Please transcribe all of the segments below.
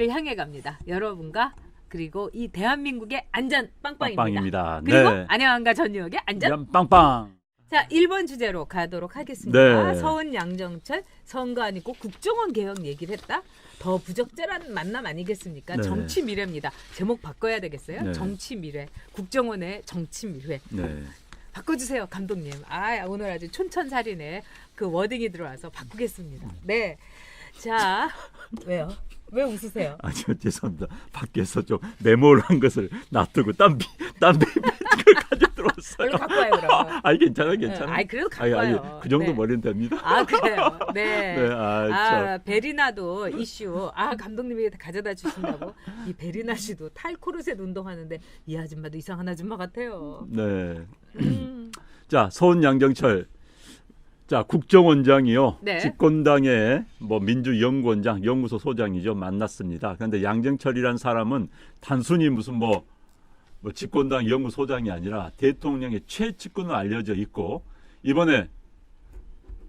여러분들을 향해 갑니다. 여러분과 그리고 이 대한민국의 안전 빵빵입니다. 빵빵입니다. 그리고 네. 안녕한가 전유혁의 안전. 양 빵빵. 자, 1번 주제로 가도록 하겠습니다. 네. 서훈 양정철 선거 아니고 국정원 개혁 얘기를 했다. 더 부적절한 만남 아니겠습니까? 네. 정치 미래입니다. 제목 바꿔야 되겠어요? 네. 정치 미래. 국정원의 정치 미래. 네. 바꿔주세요, 감독님. 아, 오늘 아주 촌천살인에 그 워딩이 들어와서 바꾸겠습니다. 네. 자, 왜요? 왜 웃으세요? 아, 저 죄송합니다. 밖에서 좀 메모를 한 것을 놔두고 딴비 딴비 그 가져 들어왔어요. 갖고 와요, 그럼. 아니 괜찮아, 괜찮아. 아이, 그래도 아니, 갖고 아니, 와요. 그 정도 네. 머리는 됩니다. 아, 그래요? 네. 네, 아, 아, 베리나도 이슈. 아, 감독님이 가져다 주신다고. 이 베리나 씨도 탈코르셋 운동하는데 이 아줌마도 이상한 아줌마 같아요. 네. 음, 자, 서훈 양정철. 자, 국정원장이요. 네. 집권당의 뭐 민주연구원장, 연구소 소장이죠. 만났습니다. 그런데 양정철이란 사람은 단순히 무슨 뭐, 뭐 집권당 연구소장이 아니라 대통령의 최측근으로 알려져 있고 이번에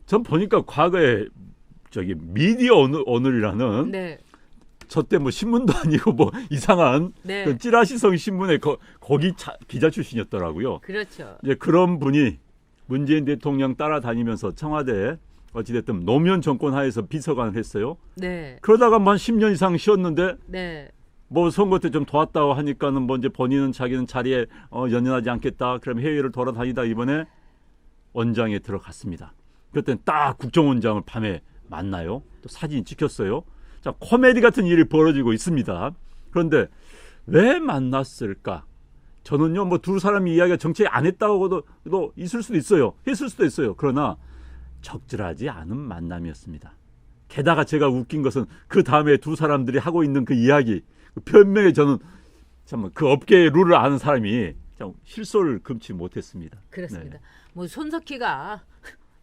전 보니까 과거에 저기 미디어 오늘, 오늘이라는 네. 저때 뭐 신문도 아니고 뭐 이상한 네. 그 찌라시성 신문에 거, 거기 차- 기자 출신이었더라고요. 그렇죠. 이제 그런 분이 문재인 대통령 따라다니면서 청와대 어찌됐든 노무현 정권 하에서 비서관을 했어요. 네. 그러다가 뭐한 10년 이상 쉬었는데 네. 뭐 선거 때 좀 도왔다고 하니까는 뭐 이제 본인은 자기는 자리에 어, 연연하지 않겠다. 그럼 해외를 돌아다니다 이번에 원장에 들어갔습니다. 그때 딱 국정원장을 밤에 만나요. 또 사진이 찍혔어요. 자 코미디 같은 일이 벌어지고 있습니다. 그런데 왜 만났을까? 저는요 뭐 두 사람이 이야기가 정치 안 했다고도 도 있을 수도 있어요. 했을 수도 있어요. 그러나 적절하지 않은 만남이었습니다. 게다가 제가 웃긴 것은 그 다음에 두 사람들이 하고 있는 그 이야기 그 변명에 저는 참 그 업계의 룰을 아는 사람이 참 실소를 금치 못했습니다. 그렇습니다. 네. 뭐 손석희가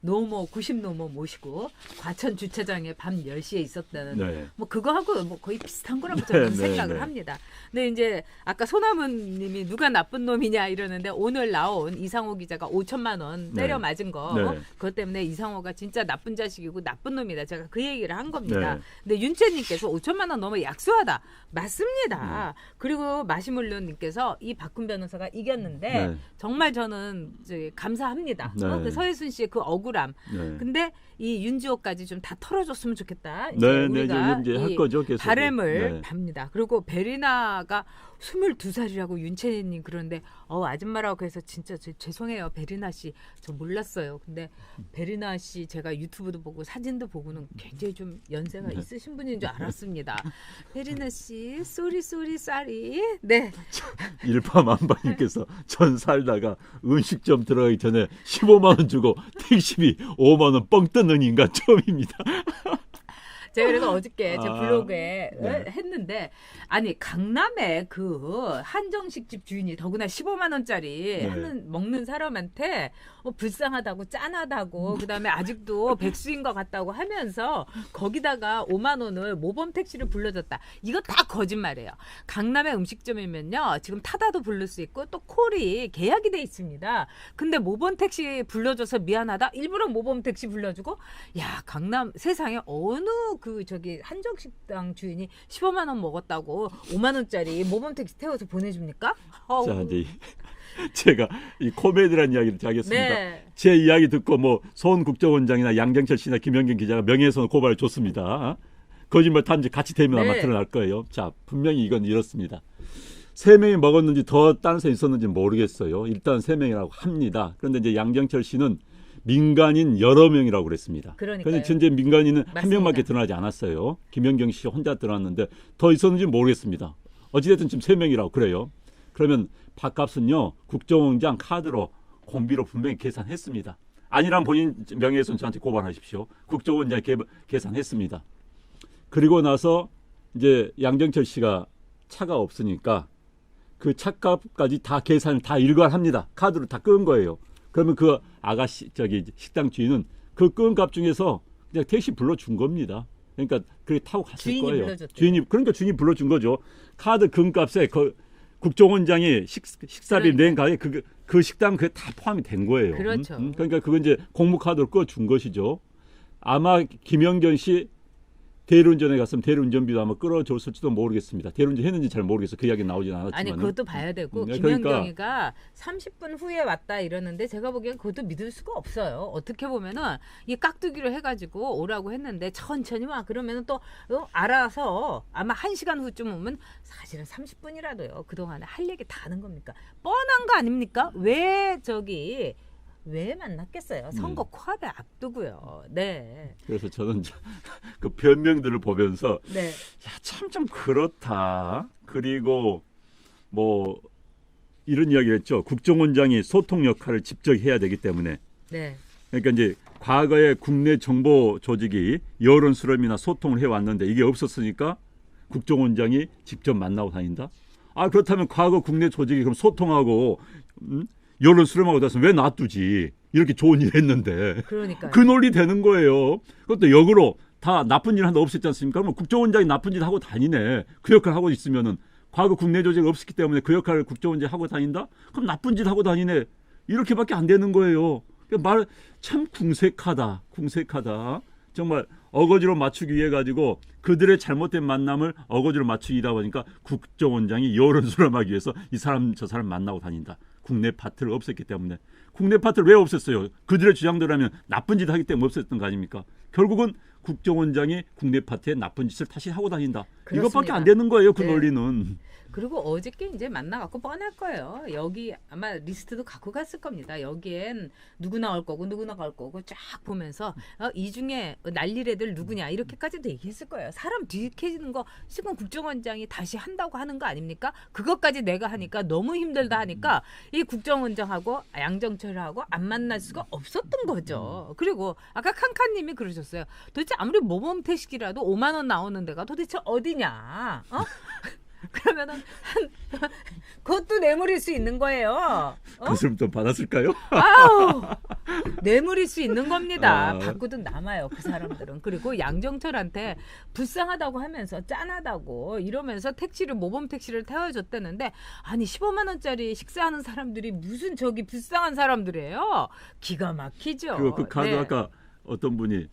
노모 90 노모 모시고 과천 주차장에 밤 10시에 있었다는 네. 뭐 그거하고 뭐 거의 비슷한 거라고 네, 저는 네, 생각을 네. 합니다. 근데 이제 아까 소나문 님이 누가 나쁜 놈이냐 이러는데 오늘 나온 이상호 기자가 5천만 원 때려 네. 맞은 거 네. 그것 때문에 이상호가 진짜 나쁜 자식이고 나쁜 놈이다. 제가 그 얘기를 한 겁니다. 네. 근데 윤채 님께서 5천만 원 너무 약소하다. 맞습니다. 네. 그리고 마시물론 님께서 이 박훈 변호사가 이겼는데 네. 정말 저는 감사합니다. 네. 어? 그 서혜순 씨의 그 억울 함. 네. 근데 이 윤지호까지 좀 다 털어줬으면 좋겠다. 이제 네, 네, 우리가 이제 할이 거죠, 계속. 바램을 네. 팝니다. 그리고 베리나가 22살이라고 윤채님 그런데 어 아줌마라고 해서 진짜 저, 죄송해요. 베리나 씨. 저 몰랐어요. 근데 베리나 씨 제가 유튜브도 보고 사진도 보고는 굉장히 좀 연세가 네. 있으신 분인 줄 알았습니다. 베리나 씨, 쏘리 쏘리 쏘리. 네. 일파만파님께서 전 살다가 음식점 들어가기 전에 15만 원 주고 택시비 5만 원 뻥 뜯는 인간 처음입니다. 제가 그래서 어저께 제 아, 블로그에 네. 했는데 아니 강남에 그 한정식 집 주인이 더구나 15만 원짜리 네. 하는 먹는 사람한테 어, 불쌍하다고 짠하다고 그다음에 아직도 백수인 것 같다고 하면서 거기다가 5만 원을 모범 택시를 불러줬다. 이거 다 거짓말이에요. 강남의 음식점이면요 지금 타다도 부를 수 있고 또 콜이 계약이 돼 있습니다. 근데 모범 택시 불러줘서 미안하다. 일부러 모범 택시 불러주고 야 강남 세상에 어느 그 저기 한정식당 주인이 15만 원 먹었다고 5만 원짜리 모범 택시 태워서 보내줍니까? 어우. 자, 이제 제가 이 코미디라는 이야기를 하겠습니다. 네. 제 이야기 듣고 뭐 서훈 국정원장이나 양정철 씨나 김영경 기자가 명예훼손 고발을 줬습니다. 거짓말 탄지 같이 되면 아마 네. 드러날 거예요. 자, 분명히 이건 이렇습니다. 세 명이 먹었는지 더 다른 사람 있었는지 모르겠어요. 일단 세 명이라고 합니다. 그런데 이제 양정철 씨는 민간인 여러 명이라고 그랬습니다. 그러니까요. 그런데 현재 민간인은 한 맞습니다. 명밖에 드러나지 않았어요. 김연경 씨 혼자 드러났는데 더 있었는지 모르겠습니다. 어찌됐든 지금 세 명이라고 그래요. 그러면 밥값은요 국정원장 카드로 공비로 분명히 계산했습니다. 아니란 본인 명예훼손 저한테 고발하십시오. 국정원장 개, 계산했습니다. 그리고 나서 이제 양정철 씨가 차가 없으니까 그 차값까지 다 계산을 다 일괄합니다. 카드로 다 끄은 거예요. 그러면 그 아가씨 저기 식당 주인은 그 끄은 값 중에서 그냥 택시 불러준 겁니다. 그러니까 그게 타고 갔을 주인이 거예요. 불러줬대요. 주인이 그러니까 주인이 불러준 거죠. 카드 금값에 그 국정원장이 식, 식사비 그러니까. 낸 가에 그, 그 식당 그게 다 포함이 된 거예요. 그렇죠. 음, 음. 그러니까 그건 이제 공무 카드로 꺼준 것이죠. 아마 김영견 씨 대리운전에 갔으면 대리운전비도 아마 끌어줬을지도 모르겠습니다. 대리운전 했는지 잘 모르겠어. 그 이야기 나오진 않았지만. 아니 그것도 봐야 되고 음, 네, 김현경이가 30분 후에 왔다 이러는데 제가 보기엔 그것도 믿을 수가 없어요. 어떻게 보면은 이 깍두기로 해가지고 오라고 했는데 천천히 와 그러면은 또 어, 알아서 아마 1 시간 후쯤 오면 사실은 30분이라도요 그 동안에 할 얘기 다 하는 겁니까? 뻔한 거 아닙니까? 왜 저기 왜 만났겠어요? 선거 음. 코앞에 앞두고요. 네, 그래서 저는 저- 그 변명들을 보면서 네, 참좀 그렇다. 그리고 뭐 이런 이야기를 했죠. 국정원장이 소통 역할을 직접 해야 되기 때문에 네. 그러니까 이제 과거에 국내 정보 조직이 여론 수렴이나 소통을 해왔는데 이게 없었으니까 국정원장이 직접 만나고 다닌다. 아 그렇다면 과거 국내 조직이 그럼 소통하고 음? 여론 수렴하고 다서 왜 놔두지? 이렇게 좋은 일 했는데 그러니까 그 논리 되는 거예요. 그것도 역으로 다 나쁜 일 하나 없었지 않습니까? 그러면 국정원장이 나쁜 짓 하고 다니네. 그 역할 하고 있으면은 과거 국내 조직이 없었기 때문에 그 역할을 국정원장이 하고 다닌다? 그럼 나쁜 짓 하고 다니네. 이렇게밖에 안 되는 거예요. 말 참 궁색하다. 궁색하다. 정말 어거지로 맞추기 위해 가지고 그들의 잘못된 만남을 어거지로 맞추기다 보니까 국정원장이 여론 수렴하기 위해서 이 사람 저 사람 만나고 다닌다. 국내 파트를 없앴기 때문에 국내 파트를 왜 없앴어요? 그들의 주장대로라면 나쁜 짓 하기 때문에 없앴던 거 아닙니까? 결국은 국정원장이 국내 파트에 나쁜 짓을 다시 하고 다닌다. 이것밖에 안 그렇습니다. 되는 거예요. 그 네. 논리는. 그리고 어저께 이제 만나갖고 뻔할 거예요. 여기 아마 리스트도 갖고 갔을 겁니다. 여기엔 누구 나올 거고 누구 나갈 거고 쫙 보면서 어, 이 중에 난릴 애들 누구냐 이렇게까지도 얘기했을 거예요. 사람 뒤캐지는 거 지금 국정원장이 다시 한다고 하는 거 아닙니까? 그것까지 내가 하니까 너무 힘들다 하니까 이 국정원장하고 양정철하고 안 만날 수가 없었던 거죠. 그리고 아까 칸칸님이 그러셨어요. 도대체 아무리 모범 태식이라도 5만 원 나오는 데가 도대체 어디냐? 어? 그러면은 한 그것도 뇌물일 수 있는 거예요. 어? 그것을 또 받았을까요? 아우 뇌물일 수 있는 겁니다. 아. 받고도 남아요 그 사람들은. 그리고 양정철한테 불쌍하다고 하면서 짠하다고 이러면서 택시를 모범 택시를 태워줬다는데 아니 15만 원짜리 식사하는 사람들이 무슨 저기 불쌍한 사람들이에요. 기가 막히죠. 그, 그 카드 네. 아까 어떤 분이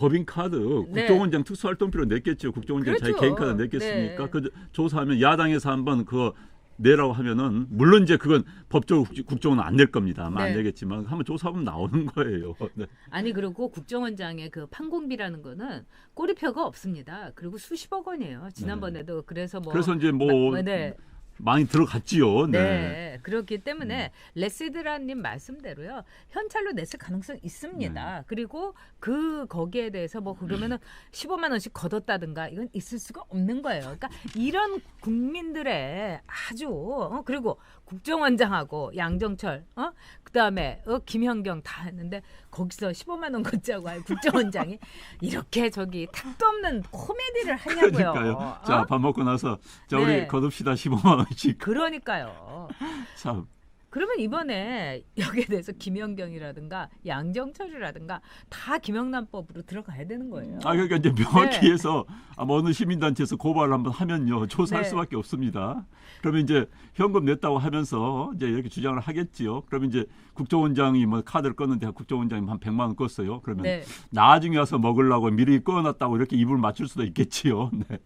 법인 카드 네. 국정원장 특수활동비로 냈겠죠. 국정원장 자기 그렇죠. 개인 카드 냈겠습니까? 네. 그 조사하면 야당에서 한번 그거 내라고 하면은 물론 이제 그건 법적으로 국- 국정원은 안 낼 겁니다. 아마 네. 안 내겠지만 한번 조사하면 나오는 거예요. 네. 아니 그리고 국정원장의 그 판공비라는 거는 꼬리표가 없습니다. 그리고 수십억 원이에요. 지난번에도 그래서 뭐 그래서 이제 뭐 마- 네. 많이 들어갔지요. 네. 네. 음. 그렇기 때문에 레시드라님 말씀대로요. 현찰로 냈을 가능성 네. 있습니다. 그리고 그 거기에 대해서 뭐 그러면은 15만 원씩 걷었다든가 이건 있을 수가 없는 거예요. 그러니까 이런 국민들의 아주 어? 그리고 국정원장하고 양정철 어? 그다음에 어? 김현경 다 했는데 거기서 15만 원 걷자고 할 국정원장이 이렇게 저기 택도 없는 코미디를 하냐고요. 그러니까요. 자, 어? 밥 먹고 나서 자, 네. 우리 거둡시다 15만 원씩. 그러니까요. 참. 그러면 이번에 여기에 대해서 김연경이라든가 양정철이라든가 다 김영란법으로 들어가야 되는 거예요. 아 그러니까 이제 명확히 네. 해서 아마 어느 시민단체에서 고발을 한번 하면요 조사할 네. 수밖에 없습니다. 그러면 이제 현금 냈다고 하면서 이제 이렇게 주장을 하겠지요. 그러면 이제 국정원장이 뭐 카드를 껐는데 국정원장이 한 100만 원 껐어요. 그러면 네. 나중에 와서 먹으려고 미리 꺼놨다고 이렇게 입을 맞출 수도 있겠지요. 네.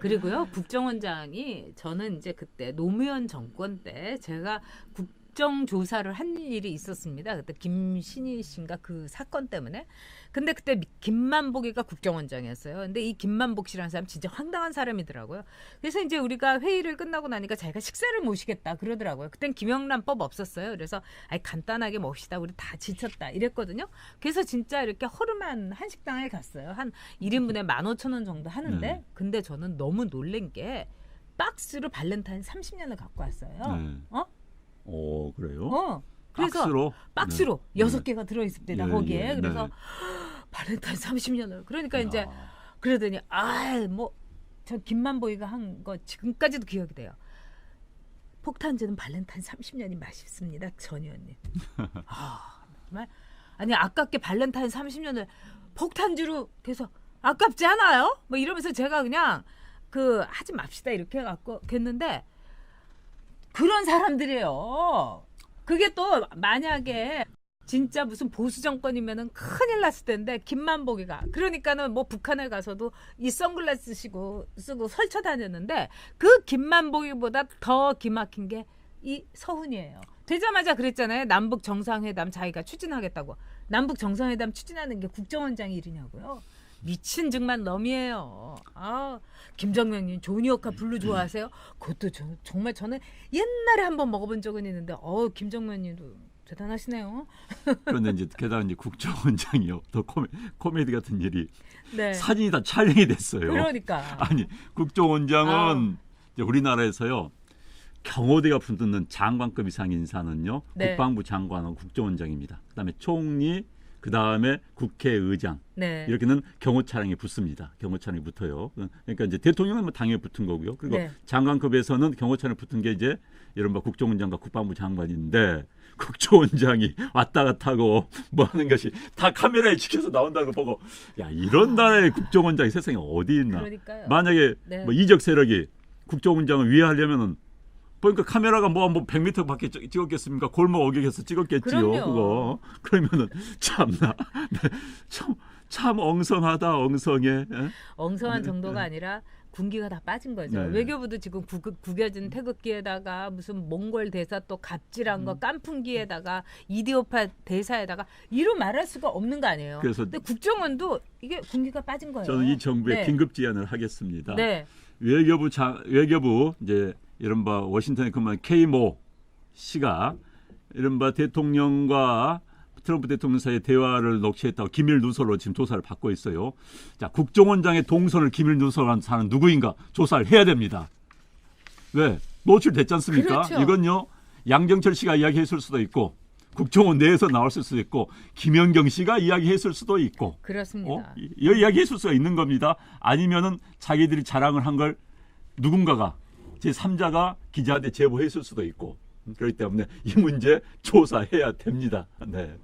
그리고요 국정원장이 저는 이제 그때 노무현 정권 때 제가 국 정 조사를 한 일이 있었습니다. 그때 김신희 씨인가 그 사건 때문에. 근데 그때 미- 김만복이가 국정원장이었어요. 근데 이 김만복 씨라는 사람 진짜 황당한 사람이더라고요. 그래서 이제 우리가 회의를 끝나고 나니까 자기가 식사를 모시겠다 그러더라고요. 그땐 김영란법 없었어요. 그래서 아이 간단하게 멉시다. 우리 다 지쳤다 이랬거든요. 그래서 진짜 이렇게 허름한 한식당에 갔어요. 한 1인분에 15,000원 정도 하는데 네. 근데 저는 너무 놀란 게 박스로 발렌타인 30년을 갖고 왔어요. 네. 어? 오 그래요? 어. 그래서 박스로 박스로 네. 여섯 개가 들어 있습니다. 예, 거기에. 예, 그래서 네. 발렌타인 30년을. 그러니까 이제 야. 그러더니 아 뭐 저 김만보이가 한 거 지금까지도 기억이 돼요. 폭탄주는 발렌타인 30년이 맛있습니다. 전 의원님. 아, 정말 아니 아깝게 발렌타인 30년을 폭탄주로 계속 아깝지 않아요? 뭐 이러면서 제가 그냥 그 하지 맙시다 이렇게 해갖고 했는데 그런 사람들이에요. 그게 또 만약에 진짜 무슨 보수 정권이면은 큰일 났을 텐데 김만복이가 그러니까는 뭐 북한에 가서도 이 선글라스 쓰고 쓰고 설쳐 다녔는데 그 김만복이보다 더 기막힌 게 이 서훈이에요. 되자마자 그랬잖아요. 남북 정상회담 자기가 추진하겠다고. 남북 정상회담 추진하는 게 국정원장 일이냐고요. 미친 증만 넘이에요. 아, 김정명님 조니어카 블루 좋아하세요? 그것도 저, 정말 저는 옛날에 한번 먹어본 적은 있는데, 어, 김정명님도 대단하시네요. 그런데 이제 게다가 이제 국정원장이요. 더 코메, 코미디 같은 일이 네. 사진이 다 촬영이 됐어요. 그러니까. 아니 국정원장은 이제 우리나라에서요 경호대가 붙는 장관급 이상 인사는요 네. 국방부 장관하고 국정원장입니다. 그다음에 총리, 그 다음에 국회의장 네. 이렇게는 경호 차량이 붙습니다. 경호 차량이 붙어요. 그러니까 이제 대통령은 뭐 당연히 붙은 거고요. 그리고 네. 장관급에서는 경호 차량 붙은 게 이제 이른바 국정원장과 국방부 장관인데 국정원장이 왔다 갔다 하고 뭐 하는 것이 다 카메라에 찍혀서 나온다고 보고 야 이런 나라의 국정원장이 세상에 어디 있나 그러니까요. 만약에 네. 뭐 이적 세력이 국정원장을 위하려면은 보니까 카메라가 뭐뭐 100m 밖에 찍- 찍었겠습니까? 골목 어객에서 찍었겠지요. 그럼요. 그거 그러면은 참나 네, 참, 참 엉성하다 엉성해. 예? 엉성한 정도가 아니라 군기가 다 빠진 거죠. 네. 외교부도 지금 구, 구겨진 태극기에다가 무슨 몽골 대사 또 갑질한 음. 거 깐풍기에다가 이디오파 대사에다가 이루 말할 수가 없는 거 아니에요. 그래서 근데 국정원도 이게 군기가 빠진 거예요. 저는 이 정부에 네. 긴급 제안을 하겠습니다. 네. 외교부 장, 외교부 이제 이른바 워싱턴에 근무한 케이모 씨가 이른바 대통령과 트럼프 대통령 사이의 대화를 녹취했다고 기밀 누설로 지금 조사를 받고 있어요. 자, 국정원장의 동선을 기밀 누설한 사람은 누구인가 조사를 해야 됩니다. 왜? 노출됐지 않습니까? 그렇죠. 이건요. 양정철 씨가 이야기했을 수도 있고 국정원 내에서 나왔을 수도 있고 김연경 씨가 이야기했을 수도 있고 그렇습니다. 어? 이- 이 이야기했을 수가 있는 겁니다. 아니면은 자기들이 자랑을 한 걸 누군가가 제 3자가 기자한테 제보했을 수도 있고 그렇기 때문에 이 문제 조사해야 됩니다. 네.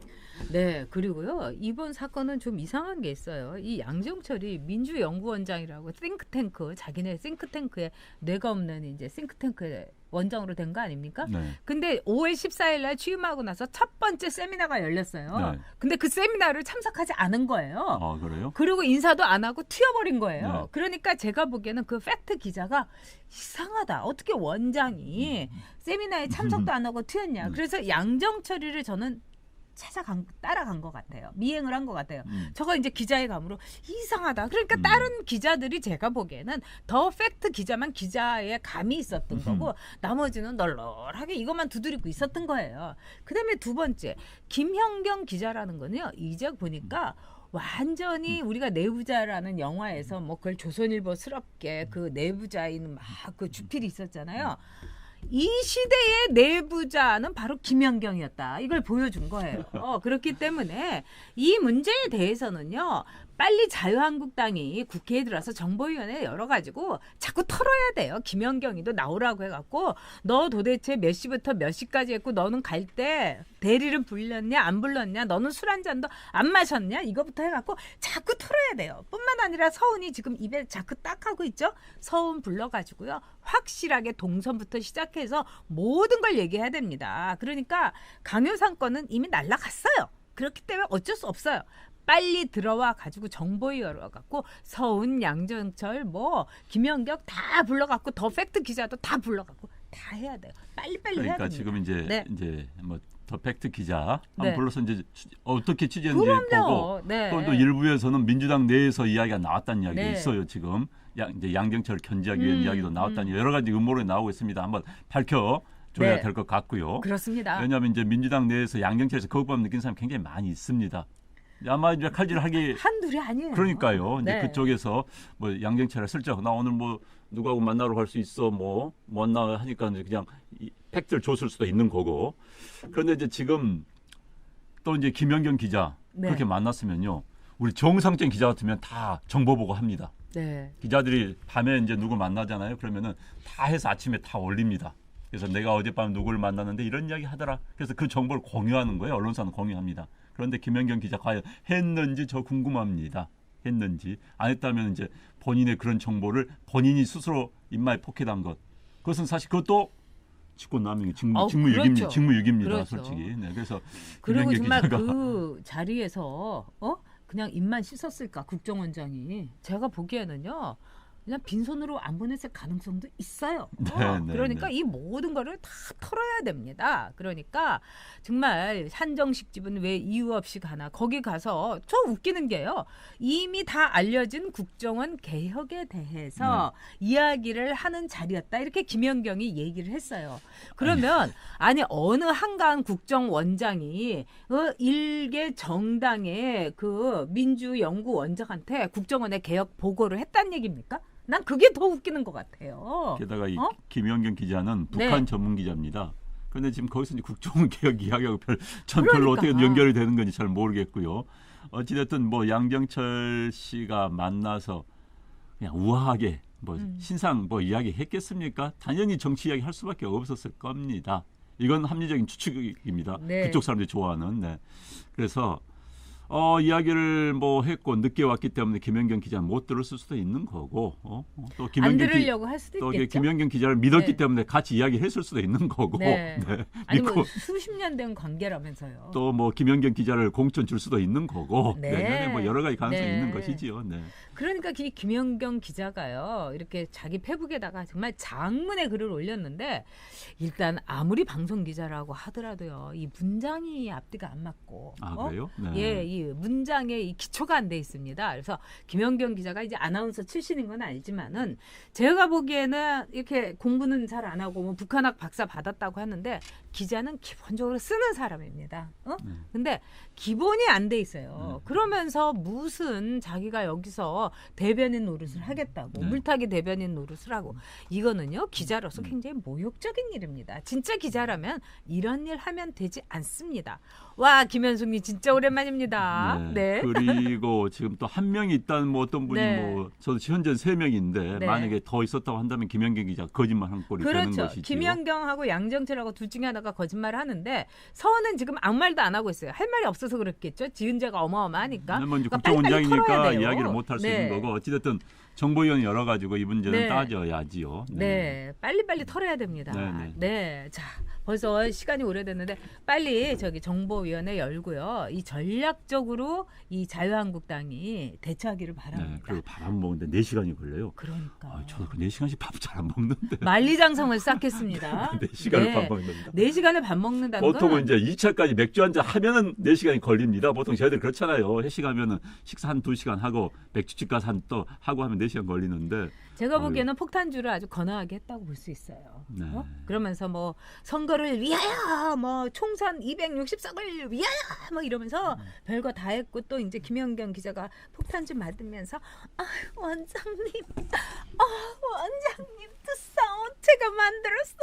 네, 그리고요. 이번 사건은 좀 이상한 게 있어요. 이 양정철이 민주연구원장이라고 싱크탱크, 자기네 싱크탱크에 뇌가 없는 이제 싱크탱크의 원장으로 된 거 아닙니까? 네. 근데 5월 14일 날 취임하고 나서 첫 번째 세미나가 열렸어요. 네. 근데 그 세미나를 참석하지 않은 거예요. 아 그래요? 그리고 인사도 안 하고 튀어버린 거예요. 네. 그러니까 제가 보기에는 그 팩트 기자가 이상하다. 어떻게 원장이 세미나에 참석도 안 하고 튀었냐. 음. 그래서 양정철이를 저는 찾아간 따라간 것 같아요. 미행을 한 것 같아요. 음. 저거 이제 기자의 감으로 이상하다. 그러니까 음. 다른 기자들이 제가 보기에는 더 팩트 기자만 기자의 감이 있었던 음흠. 거고 나머지는 널널하게 이것만 두드리고 있었던 거예요. 그다음에 두 번째 김현경 기자라는 거는요. 이제 보니까 완전히 음. 우리가 내부자라는 영화에서 뭐 그걸 조선일보스럽게 그 내부자인 막 그 주필이 있었잖아요. 이 시대의 내부자는 바로 김연경이었다. 이걸 보여준 거예요. 어, 그렇기 때문에 이 문제에 대해서는요. 빨리 자유한국당이 국회에 들어서 정보위원회 열어가지고 자꾸 털어야 돼요. 김연경이도 나오라고 해갖고 너 도대체 몇 시부터 몇 시까지 했고 너는 갈 때 대리를 불렀냐 안 불렀냐 너는 술 한 잔도 안 마셨냐 이거부터 해갖고 자꾸 털어야 돼요. 뿐만 아니라 서훈이 지금 입에 자꾸 딱 하고 있죠. 서훈 불러가지고요. 확실하게 동선부터 시작해서 모든 걸 얘기해야 됩니다. 그러니까 강효상 건은 이미 날라갔어요. 그렇기 때문에 어쩔 수 없어요. 빨리 들어와 가지고 정보위 열어 갖고 서훈, 양정철, 뭐 김연경 다 불러 갖고 더 팩트 기자도 다 불러 갖고 다 해야 돼요. 빨리 빨리 해야 그러니까 됩니다. 지금 이제 네. 이제 뭐 더 팩트 기자 네. 한 불러서 이제 취- 어떻게 취재했는지 보고. 네. 또, 또 일부에서는 민주당 내에서 이야기가 나왔다는 이야기가 네. 있어요 지금 양, 이제 양정철 견제하기 위한 음, 이야기도 나왔다니 여러 가지 음모론이 나오고 있습니다. 한번 밝혀 줘야 네. 될것 같고요. 그렇습니다. 왜냐하면 이제 민주당 내에서 양정철에서 거부감 느낀 사람 굉장히 많이 있습니다. 아마 이제 칼질하기 한둘이 아니에요. 그러니까요. 이제 네. 그쪽에서 뭐 양정철을 슬쩍 나 오늘 뭐 누구하고 만나러 갈 수 있어 뭐 만나 하니까 이제 그냥 이 팩트를 줬을 수도 있는 거고. 그런데 이제 지금 또 이제 김연경 기자 네. 그렇게 만났으면요. 우리 정상적인 기자 같으면 다 정보 보고 합니다. 네. 기자들이 밤에 이제 누구 만나잖아요. 그러면은 다 해서 아침에 다 올립니다. 그래서 내가 어젯밤 누구를 만났는데 이런 이야기 하더라. 그래서 그 정보를 공유하는 거예요. 언론사는 공유합니다. 그런데 김연경 기자 과연 했는지 저 궁금합니다. 했는지 안 했다면 이제 본인의 그런 정보를 본인이 스스로 입마에 포켓한 것. 그것은 사실 그것도 직권남용이 직무 어, 직무유기입니다. 그렇죠. 직무유기입니다. 그렇죠. 솔직히. 네, 그래서 그리고 정말 기자가 그 자리에서 어 그냥 입만 씻었을까 국정원장이 제가 보기에는요 그냥 빈손으로 안 보냈을 가능성도 있어요. 네, 어, 네, 그러니까 네. 이 모든 거를 다 털어야 됩니다. 그러니까 정말 한정식 집은 왜 이유 없이 가나 거기 가서 저 웃기는 게요 이미 다 알려진 국정원 개혁에 대해서 네. 이야기를 하는 자리였다 이렇게 김연경이 얘기를 했어요. 그러면 아니 어느 한가한 국정원장이 어, 일개 정당의 그 민주연구원장한테 국정원의 개혁 보고를 했단 얘기입니까? 난 그게 더 웃기는 것 같아요. 게다가 이 어? 김연경 기자는 네. 북한 전문 기자입니다. 그런데 지금 거기서 이제 국정원 개혁 이야기하고 별, 전 별로 그러니까. 어떻게 연결이 되는 건지 잘 모르겠고요. 어찌됐든 뭐 양정철 씨가 만나서 그냥 우아하게 뭐 음. 신상 뭐 이야기 했겠습니까? 당연히 정치 이야기 할 수밖에 없었을 겁니다. 이건 합리적인 추측입니다. 네. 그쪽 사람들이 좋아하는. 네. 그래서 어, 이야기를 뭐 했고 늦게 왔기 때문에 김연경 기자는 못 들었을 수도 있는 거고 어? 어, 또 안 김연경 기, 들으려고 할 수도 또 이게 있겠죠. 김연경 기자를 믿었기 네. 때문에 같이 이야기했을 수도 있는 거고 네. 네. 아니 믿고 뭐 수십 년 된 관계라면서요. 또 뭐 김연경 기자를 공천 줄 수도 있는 거고 네. 네. 뭐 여러 가지 가능성이 네. 있는 것이지요. 네. 그러니까 이 김연경 기자가요 이렇게 자기 페북에다가 정말 장문의 글을 올렸는데 일단 아무리 방송 기자라고 하더라도요 이 문장이 앞뒤가 안 맞고 아 어? 그래요? 네. 예, 이 문장에 이 기초가 안 돼 있습니다. 그래서 김연경 기자가 이제 아나운서 출신인 건 알지만은 제가 보기에는 이렇게 공부는 잘 안 하고 뭐 북한학 박사 받았다고 하는데 기자는 기본적으로 쓰는 사람입니다. 어? 네. 근데 기본이 안 돼 있어요. 네. 그러면서 무슨 자기가 여기서 대변인 노릇을 하겠다고 네. 물타기 대변인 노릇을 하고 이거는요 기자로서 음. 굉장히 모욕적인 일입니다. 진짜 기자라면 이런 일 하면 되지 않습니다. 와 김현숙님 진짜 오랜만입니다. 네. 그리고 지금 또 한 명이 있다는 뭐 어떤 분이 네. 뭐 저도 현재 세 명인데 네. 만약에 더 있었다고 한다면 김연경 기자 거짓말 한 꼴이 되는 그렇죠. 것이죠. 김연경하고 양정철하고 둘 중에 하나가 거짓말을 하는데 서원은 지금 아무 말도 안 하고 있어요. 할 말이 없어서 그렇겠죠. 지은 죄가 어마어마하니까. 뭐 이제 그러니까 국정원장이니까. 이야기를 못 할수 네. 있는 거고 어찌됐든 정보위원회 열어 가지고 이 문제는 네. 따져야지요. 네, 빨리빨리 털어야 됩니다. 네, 네, 네. 자, 벌써 시간이 오래됐는데 빨리 저기 정보위원회 열고요. 이 전략적으로 이 자유한국당이 대처하기를 네, 바랍니다. 그리고 밥 안 먹는데 4 시간이 걸려요. 그러니까 아, 저도 그 4 시간씩 밥 잘 안 먹는데. 만리장성을 쌓겠습니다. 4 시간을 네. 밥 먹는다. 네 시간을 밥 먹는다는 보통은 건 이제 2차까지 맥주 한 잔 하면은 4 시간이 걸립니다. 보통 저희들 그렇잖아요. 회식하면은 식사 한 2 시간 하고 맥주집 가서 한 또 하고 하면 4 시간 걸리는데 제가 어휴. 보기에는 폭탄주를 아주 건강하게 했다고 볼 수 있어요. 네. 어? 그러면서 뭐 선거를 위하여 뭐 총선 260석을 위하여 뭐 이러면서 음. 별거 다 했고 또 이제 김연경 기자가 폭탄주 맞으면서 아 원장님 아 원장님 뜨싸워 제가 만들었어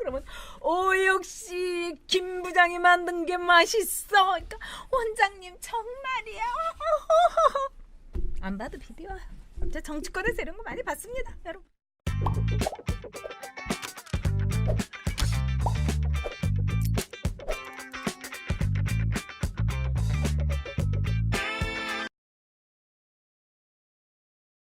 그러면 오 역시 김 부장이 만든 게 맛있어 그러니까 원장님 정말이야 안 봐도 비디오야 제 정치권에서 이런 거 많이 봤습니다 여러분